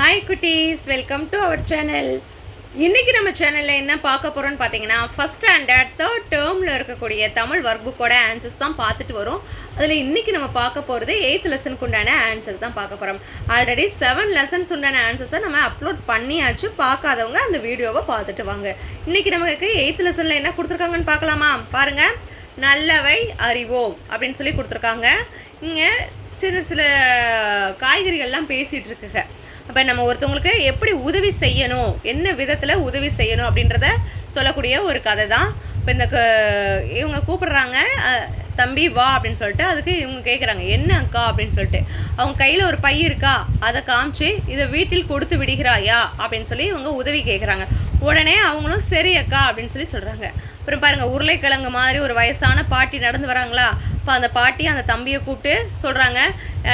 Hi குட்டீஸ். Welcome to our channel இன்றைக்கி நம்ம சேனலில் என்ன பார்க்க போகிறோம்னு பார்த்தீங்கன்னா ஃபஸ்ட் ஸ்டாண்டர்ட் தேர்ட் டேர்மில் இருக்கக்கூடிய தமிழ் ஒர்க் புக்கோட ஆன்சர்ஸ் தான் பார்த்துட்டு வரும். அதில் இன்றைக்கி நம்ம பார்க்க போகிறது எயித் லெசனுக்கு உண்டான ஆன்சர் தான் பார்க்க போகிறோம் ஆல்ரெடி செவன் லெசன்ஸ் உண்டான ஆன்சர்ஸை நம்ம அப்லோட் பண்ணியாச்சு. பார்க்காதவங்க அந்த வீடியோவை பார்த்துட்டு வாங்க. இன்றைக்கி நமக்கு எயித் லெசனில் என்ன கொடுத்துருக்காங்கன்னு பார்க்கலாமா? பாருங்கள் நல்லவை அறிவோம் அப்படின்னு சொல்லி கொடுத்துருக்காங்க. இங்கே சின்ன சில காய்கறிகள்லாம் பேசிகிட்டு இருக்குங்க. அப்போ நம்ம ஒருத்தவங்களுக்கு எப்படி உதவி செய்யணும்? என்ன விதத்தில் உதவி செய்யணும்? அப்படின்றத சொல்லக்கூடிய ஒரு கதை தான் இப்போ இந்த க- இவங்க கூப்பிடுறாங்க தம்பி வா அப்படின்னு சொல்லிட்டு அதுக்கு இவங்க கேட்குறாங்க என்ன அக்கா? அப்படின்னு சொல்லிட்டு. அவங்க கையில் ஒரு பை இருக்கா? அதை காமிச்சு இதை வீட்டில் கொடுத்து விடுகிறாயா? அப்படின்னு சொல்லி இவங்க உதவி கேட்குறாங்க உடனே அவங்களும் சரி அக்கா அப்படின்னு சொல்லி சொல்கிறாங்க அப்புறம் பாருங்கள் உருளைக்கிழங்கு மாதிரி ஒரு வயசான பாட்டி நடந்து வராங்களா? இப்போ அந்த பாட்டி அந்த தம்பியை கூப்பிட்டு சொல்கிறாங்க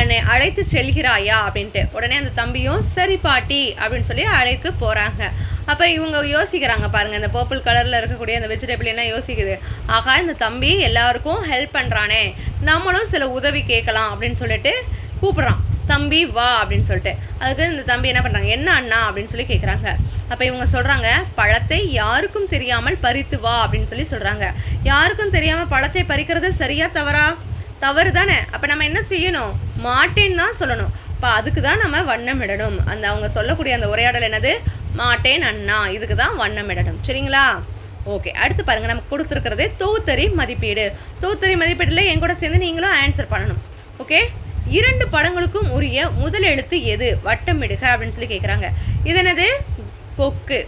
என்னை அழைத்து செல்கிறாயா அப்படின்ட்டு. உடனே அந்த தம்பியும் சரி பாட்டி அப்படின்னு சொல்லி அழைத்து போகிறாங்க அப்போ இவங்க யோசிக்கிறாங்க பாருங்கள் இந்த பர்பிள் கலரில் இருக்கக்கூடிய அந்த வெஜிடபிள் என்ன யோசிக்குது? ஆகா இந்த தம்பி எல்லாருக்கும் ஹெல்ப் பண்ணுறானே நம்மளும் சில உதவி கேட்கலாம் அப்படின்னு சொல்லிட்டு கூப்பிட்றான். தம்பி வா அப்படின்னு சொல்லிட்டு. அதுக்கு இந்த தம்பி என்ன பண்ணுறாங்க என்ன அண்ணா? அப்படின்னு சொல்லி கேட்குறாங்க அப்போ இவங்க சொல்கிறாங்க பழத்தை யாருக்கும் தெரியாமல் பறித்து வா அப்படின்னு சொல்லி சொல்கிறாங்க யாருக்கும் தெரியாமல் பழத்தை பறிக்கிறது சரியா தவறா? தவறு தானே அப்போ நம்ம என்ன செய்யணும்? மாட்டேன்னு தான் சொல்லணும். இப்போ அதுக்கு தான் நம்ம வண்ணமிடணும் அந்த அவங்க சொல்லக்கூடிய அந்த உரையாடல் என்னது? மாட்டேன் அண்ணா. இதுக்கு தான் வண்ணமிடணும் சரிங்களா? ஓகே. அடுத்து பாருங்கள் நமக்கு கொடுத்துருக்கிறது தொகுத்தறி மதிப்பீடு. தொகுத்தறி மதிப்பீட்டில் என் கூட சேர்ந்து நீங்களும் ஆன்சர் பண்ணணும். ஓகே? இரண்டு படங்களுக்கும் உரிய முதல் எழுத்து எது? வட்டமிடுக அப்படின்னு சொல்லி கேட்குறாங்க இது என்னது? கொக்கு.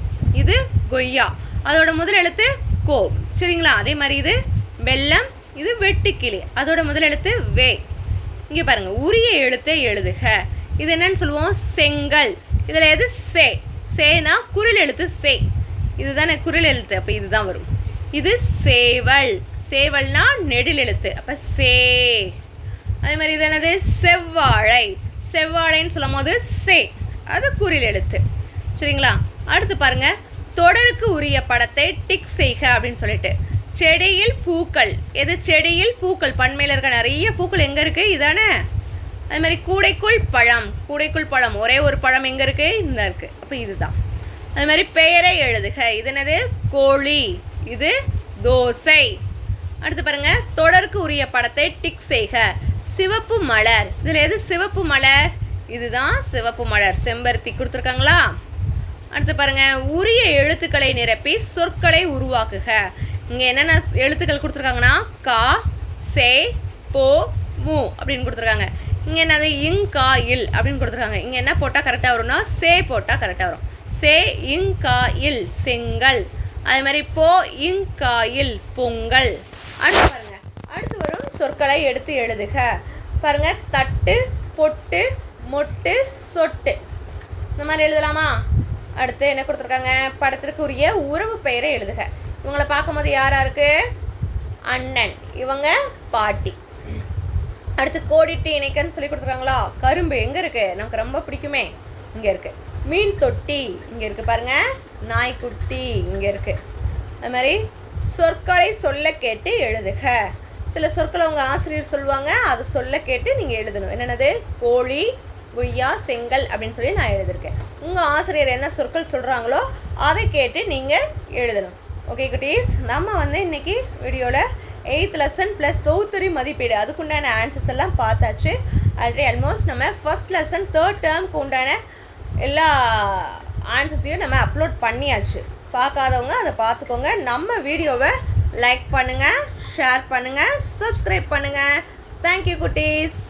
இது கொய்யா. அதோட முதல் எழுத்து கோ. சரிங்களா? அதே மாதிரி இது வெள்ளம் இது வெட்டுக்கிளி அதோட முதல் எழுத்து வே. இங்கே பாருங்க உரிய எழுத்தை எழுதுக. இது என்னன்னு சொல்லுவோம்? செங்கல். இதில் எது? சே. சேனா குரல் எழுத்து சே. இதுதானே குரல் எழுத்து அப்போ இதுதான் வரும். இது சேவல். சேவல்னா நெடில் எழுத்து அப்போ சே. அதே மாதிரி இது என்னது? செவ்வாழை. செவ்வாழைன்னு சொல்லும் போது சே. அது குறில் எழுத்து. சரிங்களா? அடுத்து பாருங்கள் தொடருக்கு உரிய படத்தை டிக் செய்க அப்படின்னு சொல்லிட்டு. செடியில் பூக்கள். எது செடியில் பூக்கள்? பண்மையில் இருக்க நிறைய பூக்கள் எங்கே இருக்குது இதானே? அது மாதிரி கூடைக்குள் பழம். கூடைக்குள் பழம். ஒரே ஒரு பழம் எங்கே இருக்குது இந்த இருக்குது அப்போ இதுதான். அது மாதிரி பெயரை எழுதுக. இது என்னது? கோழி. இது தோசை. அடுத்து பாருங்க. தொடருக்கு உரிய படத்தை டிக் செய்க. சிவப்பு மலர். இதில் எது சிவப்பு மலர்? இதுதான் சிவப்பு மலர். செம்பருத்தி கொடுத்துருக்காங்களா? அடுத்து பாருங்க. உரிய எழுத்துக்களை நிரப்பி சொற்களை உருவாக்குக. இங்கே என்னென்ன எழுத்துக்கள் கொடுத்துருக்காங்கன்னா கா சே போ மு அப்படின்னு கொடுத்துருக்காங்க. இங்கே என்னது? இங் கா இல் அப்படின்னு கொடுத்துருக்காங்க. இங்கே என்ன போட்டால் கரெக்டாக வரும்னா சே போட்டால் கரெக்டாக வரும். சே இங் கா இல் செங்கல். அதே மாதிரி போ இங் கா இல் பொங்கல். அடுத்து பாருங்க. அடுத்து வரும் சொற்களை எடுத்து எழுதுக. பாருங்க. தட்டு பொட்டு மொட்டு சொட்டு. இந்த மாதிரி எழுதலாமா? அடுத்து என்ன கொடுத்துருக்காங்க? படத்திற்கு உரிய உறவு பெயரை எழுதுக. இவங்களை பார்க்கும்போது யாராக இருக்குது அண்ணன். இவங்க பாட்டி. அடுத்து கோடிட்டு இணைக்கன்னு சொல்லி கொடுத்துருக்காங்களா? கரும்பு எங்கே இருக்குது நமக்கு ரொம்ப பிடிக்குமே. இங்கே இருக்குது மீன் தொட்டி இங்கே இருக்குது பாருங்கள் நாய்க்குட்டி இங்கே இருக்குது அது மாதிரி சொற்களை சொல்ல கேட்டு எழுதுக. சில சொற்களை உங்கள் ஆசிரியர் சொல்லுவாங்க. அதை சொல்ல கேட்டு நீங்கள் எழுதணும். என்னென்னது? கோழி கொய்யா செங்கல் அப்படின்னு சொல்லி நான் எழுதியிருக்கேன். உங்கள் ஆசிரியர் என்ன சொற்கள் சொல்கிறாங்களோ அதை கேட்டு நீங்கள் எழுதணும். ஓகே குட்டீஸ் நம்ம வந்து இன்றைக்கி வீடியோவில் எயித் லெசன் ப்ளஸ் தொகுத்தறி மதிப்பீடு. அதுக்குண்டான ஆன்சர்ஸ் எல்லாம் பார்த்தாச்சு. ஆல்ரெடி ஆல்மோஸ்ட் நம்ம ஃபர்ஸ்ட் லெசன் தேர்ட் டேர்ம்க்கு உண்டான எல்லா ஆன்சர்ஸையும் நம்ம அப்லோட் பண்ணியாச்சு. பார்க்காதவங்க அதை பார்த்துக்கோங்க. நம்ம வீடியோவை லைக் பண்ணுங்கள் ஷேர் பண்ணுங்கள் சப்ஸ்கிரைப் பண்ணுங்கள் தேங்க்யூ குட்டீஸ்.